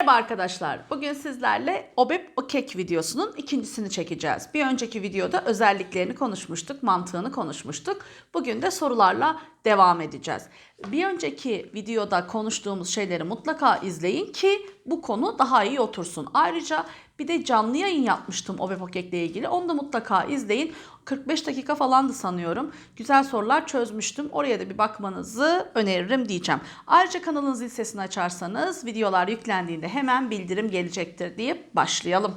Merhaba arkadaşlar. Bugün sizlerle OBEP OKEK videosunun ikincisini çekeceğiz. Bir önceki videoda özelliklerini konuşmuştuk, mantığını konuşmuştuk. Bugün de sorularla devam edeceğiz. Bir önceki videoda konuştuğumuz şeyleri mutlaka izleyin ki bu konu daha iyi otursun. Ayrıca bir de canlı yayın yapmıştım OBEP OKEK ile ilgili. Onu da mutlaka izleyin. 45 dakika falandı sanıyorum. Güzel sorular çözmüştüm. Oraya da bir bakmanızı öneririm diyeceğim. Ayrıca kanalın sesini açarsanız videolar yüklendiğinde hemen bildirim gelecektir diye başlayalım.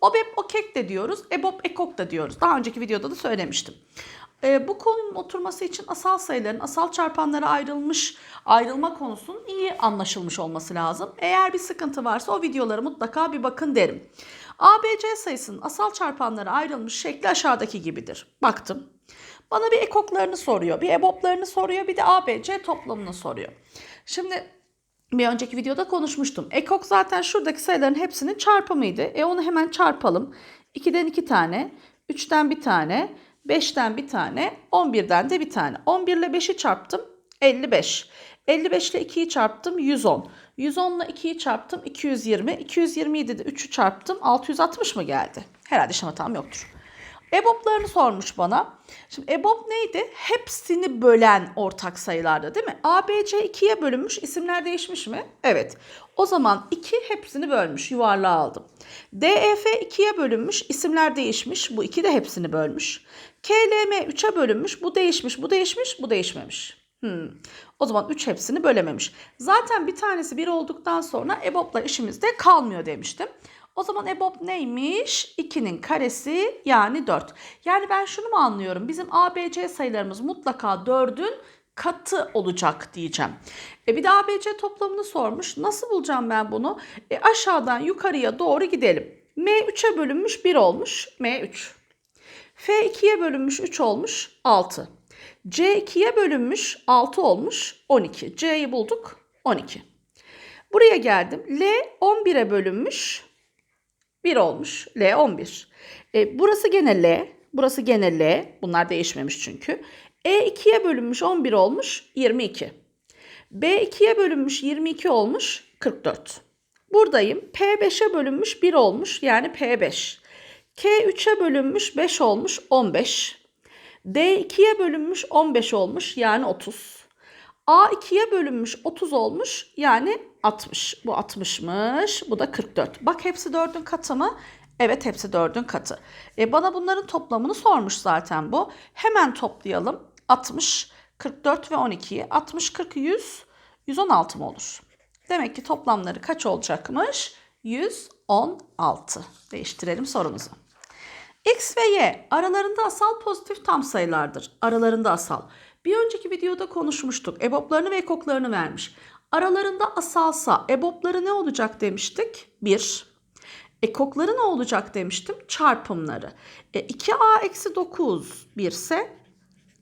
OBEP OKEK de diyoruz, EBOB EKOK da diyoruz. Daha önceki videoda da söylemiştim. Ee, bu konunun oturması için asal sayıların asal çarpanlara ayrılmış ayrılma konusunun iyi anlaşılmış olması lazım. Eğer bir sıkıntı varsa o videolara mutlaka bir bakın derim. ABC sayısının asal çarpanlara ayrılmış şekli aşağıdaki gibidir. Baktım. Bana bir ekoklarını soruyor, bir eboplarını soruyor, bir de ABC toplamını soruyor. Şimdi bir önceki videoda konuşmuştum. Ekok zaten şuradaki sayıların hepsinin çarpımıydı. E onu hemen çarpalım. 2'den 2 tane, 3'ten bir tane, 5'ten bir tane, 11'den de bir tane. 11 ile 5'i çarptım 55. 55 ile 2'yi çarptım 110. 110 ile 2'yi çarptım 220. 227 de 3'ü çarptım 660 mı geldi? Herhalde işlem hatam yoktur. EBOB'larını sormuş bana. Şimdi EBOB neydi? Hepsini bölen ortak sayılarda değil mi? ABC 2'ye bölünmüş. İsimler değişmiş mi? Evet. O zaman 2 hepsini bölmüş. Yuvarlağı aldım. DEF 2'ye bölünmüş. İsimler değişmiş. Bu 2 de hepsini bölmüş. KLM 3'e bölünmüş. Bu değişmiş, bu değişmiş, bu değişmemiş. Hmm. O zaman 3 hepsini bölememiş. Zaten bir tanesi 1 olduktan sonra EBOB'la işimizde kalmıyor demiştim. O zaman EBOB neymiş? 2'nin karesi yani 4. Yani ben şunu mu anlıyorum? Bizim ABC sayılarımız mutlaka 4'ün katı olacak diyeceğim. E bir de ABC toplamını sormuş. Nasıl bulacağım ben bunu? E aşağıdan yukarıya doğru gidelim. M 3'e bölünmüş 1 olmuş. M 3. F 2'ye bölünmüş 3 olmuş 6. C 2'ye bölünmüş 6 olmuş 12. C'yi bulduk 12. Buraya geldim. L 11'e bölünmüş 1 olmuş. L 11. E, burası gene L. Burası gene L. Bunlar değişmemiş çünkü. E 2'ye bölünmüş 11 olmuş 22. B 2'ye bölünmüş 22 olmuş 44. Buradayım. P 5'e bölünmüş 1 olmuş yani P5. K 3'e bölünmüş 5 olmuş 15. D 2'ye bölünmüş 15 olmuş yani 30. A 2'ye bölünmüş 30 olmuş yani 60. Bu 60'mış. Bu da 44. Bak hepsi 4'ün katı mı? Evet hepsi 4'ün katı. E bana bunların toplamını sormuş zaten bu. Hemen toplayalım. 60, 44 ve 12'yi. 60, 40, 100, 116 mı olur? Demek ki toplamları kaç olacakmış? 116. Değiştirelim sorumuzu. X ve Y aralarında asal pozitif tam sayılardır. Aralarında asal. Bir önceki videoda konuşmuştuk. EBOB'larını ve ekoklarını vermiş. Aralarında asalsa EBOB'ları ne olacak demiştik? 1. Ekokları ne olacak demiştim? Çarpımları. E, 2A eksi 9 1 ise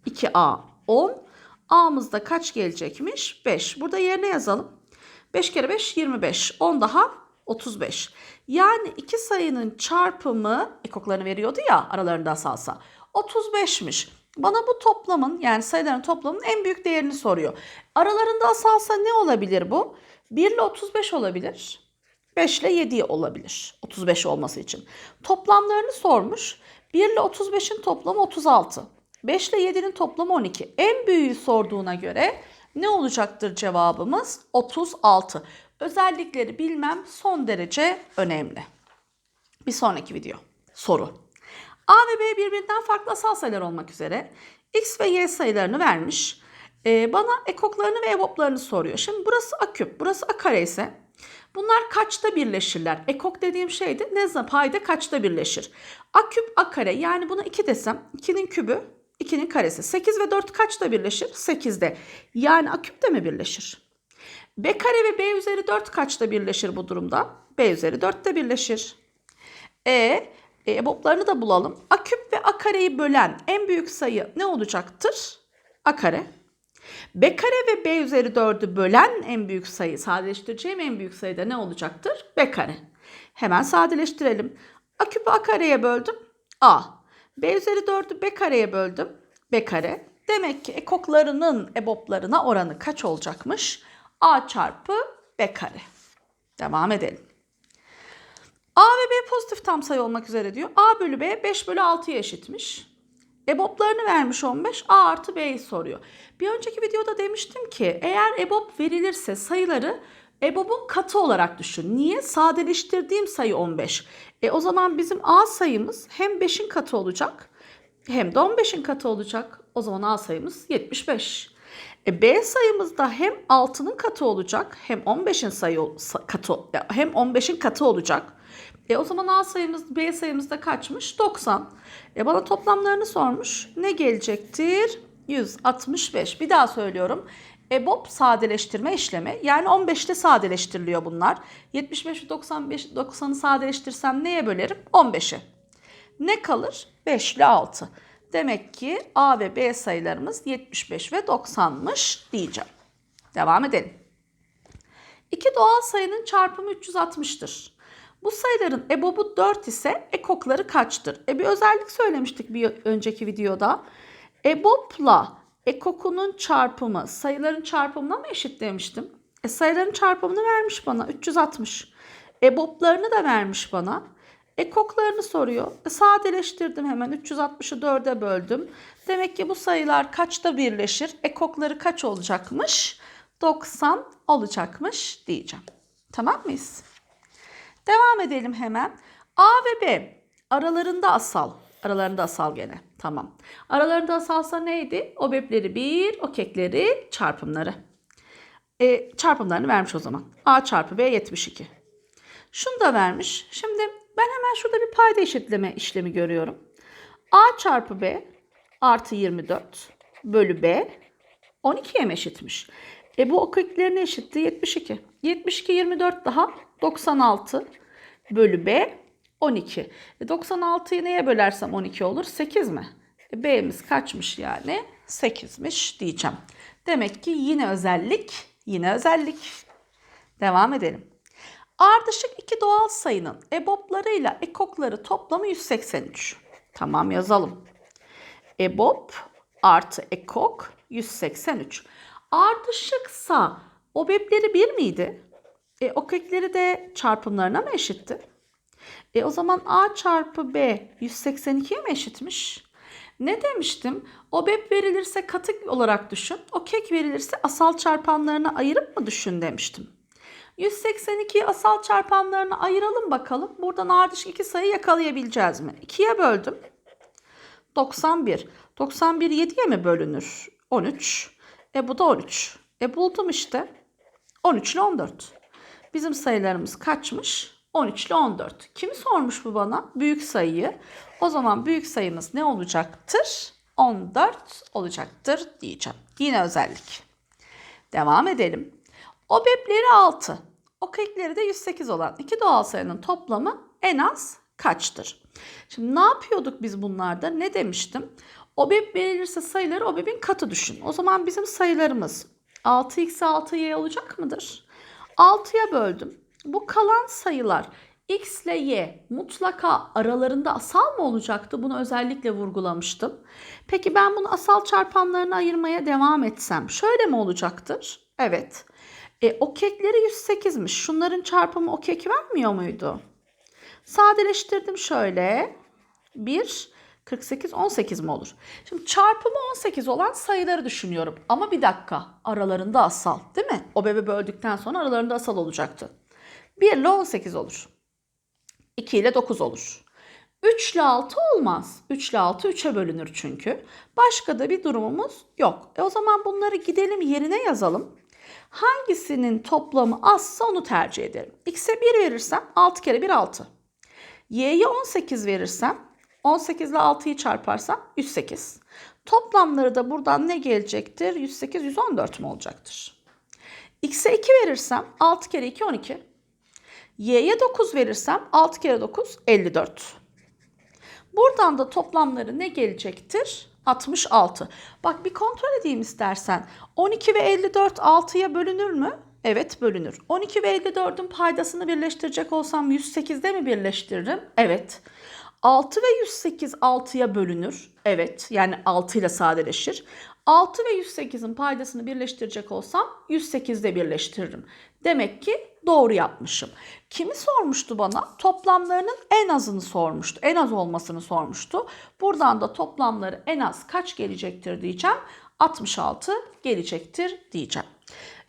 2A 10. A'mızda kaç gelecekmiş? 5. Burada yerine yazalım. 5 kere 5 25. 10 daha 35. Yani iki sayının çarpımı ekoklarını veriyordu ya aralarında asalsa 35'miş. Bana bu toplamın yani sayıların toplamının en büyük değerini soruyor. Aralarında asalsa ne olabilir bu? 1 ile 35 olabilir. 5 ile 7 olabilir. 35 olması için. Toplamlarını sormuş. 1 ile 35'in toplamı 36. 5 ile 7'nin toplamı 12. En büyüğü sorduğuna göre ne olacaktır cevabımız? 36. Özellikleri bilmem son derece önemli. Bir sonraki video. Soru. A ve B birbirinden farklı asal sayılar olmak üzere X ve Y sayılarını vermiş. Ee, bana ekoklarını ve evoplarını soruyor. Şimdi burası A küp, burası A kare ise bunlar kaçta birleşirler? Ekok dediğim şeydi. Ne zaman payda kaçta birleşir? A küp A kare yani buna 2 desem 2'nin kübü 2'nin karesi. 8 ve 4 kaçta birleşir? 8'de. Yani A küp de mi birleşir? B kare ve B üzeri 4 kaçta birleşir bu durumda? B üzeri 4'te birleşir. E, EBOB'larını da bulalım. A küp ve A kareyi bölen en büyük sayı ne olacaktır? A kare. B kare ve B üzeri 4'ü bölen en büyük sayı, sadeleştireceğim en büyük sayı da ne olacaktır? B kare. Hemen sadeleştirelim. A küpü A kareye böldüm. A. B üzeri 4'ü B kareye böldüm. B kare. Demek ki ekoklarının EBOB'larına oranı kaç olacakmış? A çarpı B kare. Devam edelim. A ve B pozitif tam sayı olmak üzere diyor. A bölü B 5 bölü 6'ya eşitmiş. EBOB'larını vermiş 15. A artı B'yi soruyor. Bir önceki videoda demiştim ki eğer EBOB verilirse sayıları EBOB'un katı olarak düşün. Niye? Sadeleştirdiğim sayı 15. E o zaman bizim A sayımız hem 5'in katı olacak hem de 15'in katı olacak. O zaman A sayımız 75. E B sayımız da hem 6'nın katı olacak hem 15'in sayı sa- katı hem 15'in katı olacak. E o zaman A sayımız B sayımız da kaçmış? 90. E bana toplamlarını sormuş. Ne gelecektir? 165. Bir daha söylüyorum. EBOB sadeleştirme işlemi. Yani 15'te sadeleştiriliyor bunlar. 75 ve 95 90'ı sadeleştirsem neye bölerim? 15'e. Ne kalır? 5 ile 6. Demek ki A ve B sayılarımız 75 ve 90'mış diyeceğim. Devam edelim. İki doğal sayının çarpımı 360'tır. Bu sayıların EBOB'u 4 ise ekokları kaçtır? E bir özellik söylemiştik bir önceki videoda. EBOB'la ekokunun çarpımı sayıların çarpımına mı eşit demiştim? E sayıların çarpımını vermiş bana 360. EBOB'larını da vermiş bana. Ekoklarını soruyor. E sadeleştirdim hemen 360'ı 4'e böldüm. Demek ki bu sayılar kaçta birleşir? Ekokları kaç olacakmış? 90 olacakmış diyeceğim. Tamam mıyız? Devam edelim hemen. A ve B aralarında asal. Aralarında asal gene. Tamam. Aralarında asalsa neydi? OBEP'leri 1, okekleri çarpımları. E, çarpımlarını vermiş o zaman. A çarpı B 72. Şunu da vermiş. Şimdi ben hemen şurada bir payda eşitleme işlemi görüyorum. A çarpı B artı 24 bölü B 12'ye mi eşitmiş? E bu okeklerin eşitti 72. 72 24 daha 96 bölü B 12. E 96'yı neye bölersem 12 olur? 8 mi? E B'miz kaçmış yani? 8'miş diyeceğim. Demek ki yine özellik, yine özellik. Devam edelim. Ardışık iki doğal sayının EBOB'larıyla ekokları toplamı 183. Tamam yazalım. EBOB artı ekok 183. Ardışıksa OBEB'leri 1 miydi? E, okekleri de çarpımlarına mı eşitti? E o zaman A çarpı B 182'ye mi eşitmiş? Ne demiştim? OBEB verilirse katı olarak düşün. Okek verilirse asal çarpanlarına ayırıp mı düşün demiştim. 182'yi asal çarpanlarına ayıralım bakalım. Buradan ardışık iki sayı yakalayabileceğiz mi? 2'ye böldüm. 91. 91 7'ye mi bölünür? 13. E bu da 13. E buldum işte. 13 ile 14. Bizim sayılarımız kaçmış? 13 ile 14. Kimi sormuş bu bana? Büyük sayıyı. O zaman büyük sayımız ne olacaktır? 14 olacaktır diyeceğim. Yine özellik. Devam edelim. OBEB'leri 6. Okekleri de 108 olan iki doğal sayının toplamı en az kaçtır? Şimdi ne yapıyorduk biz bunlarda? Ne demiştim? OBEB verilirse sayıları OBEB'in katı düşün. O zaman bizim sayılarımız 6x 6y olacak mıdır? 6'ya böldüm. Bu kalan sayılar x ile y mutlaka aralarında asal mı olacaktı? Bunu özellikle vurgulamıştım. Peki ben bunu asal çarpanlarına ayırmaya devam etsem şöyle mi olacaktır? Evet. E, okekleri 108'miş. Şunların çarpımı okek vermiyor muydu? Sadeleştirdim şöyle. 1, 48, 18 mi olur? Şimdi çarpımı 18 olan sayıları düşünüyorum. Ama bir dakika aralarında asal değil mi? O bebe böldükten sonra aralarında asal olacaktı. 1 ile 18 olur. 2 ile 9 olur. 3 ile 6 olmaz. 3 ile 6 3'e bölünür çünkü. Başka da bir durumumuz yok. E o zaman bunları gidelim yerine yazalım. Hangisinin toplamı azsa onu tercih ederim. X'e 1 verirsem 6 kere 1 6. Y'ye 18 verirsem 18 ile 6'yı çarparsam 108. Toplamları da buradan ne gelecektir? 108, 114 mi olacaktır? X'e 2 verirsem 6 kere 2 12. Y'ye 9 verirsem 6 kere 9 54. Buradan da toplamları ne gelecektir? 66. Bak bir kontrol edeyim istersen. 12 ve 54 6'ya bölünür mü? Evet bölünür. 12 ve 54'ün paydasını birleştirecek olsam 108'de mi birleştiririm? Evet. 6 ve 108 6'ya bölünür. Evet yani 6 ile sadeleşir. 6 ve 108'in paydasını birleştirecek olsam 108'de birleştiririm. Demek ki Doğru yapmışım. Kimi sormuştu bana? Toplamlarının en azını sormuştu. En az olmasını sormuştu. Buradan da toplamları en az kaç gelecektir diyeceğim. 66 gelecektir diyeceğim.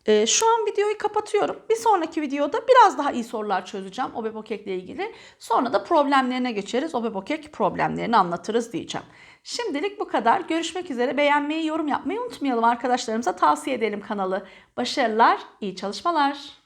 Ee, şu an videoyu kapatıyorum. Bir sonraki videoda biraz daha iyi sorular çözeceğim OBEBOKEK ile ilgili. Sonra da problemlerine geçeriz. OBEBOKEK problemlerini anlatırız diyeceğim. Şimdilik bu kadar. Görüşmek üzere. Beğenmeyi, yorum yapmayı unutmayalım arkadaşlarımıza. Tavsiye edelim kanalı. Başarılar, iyi çalışmalar.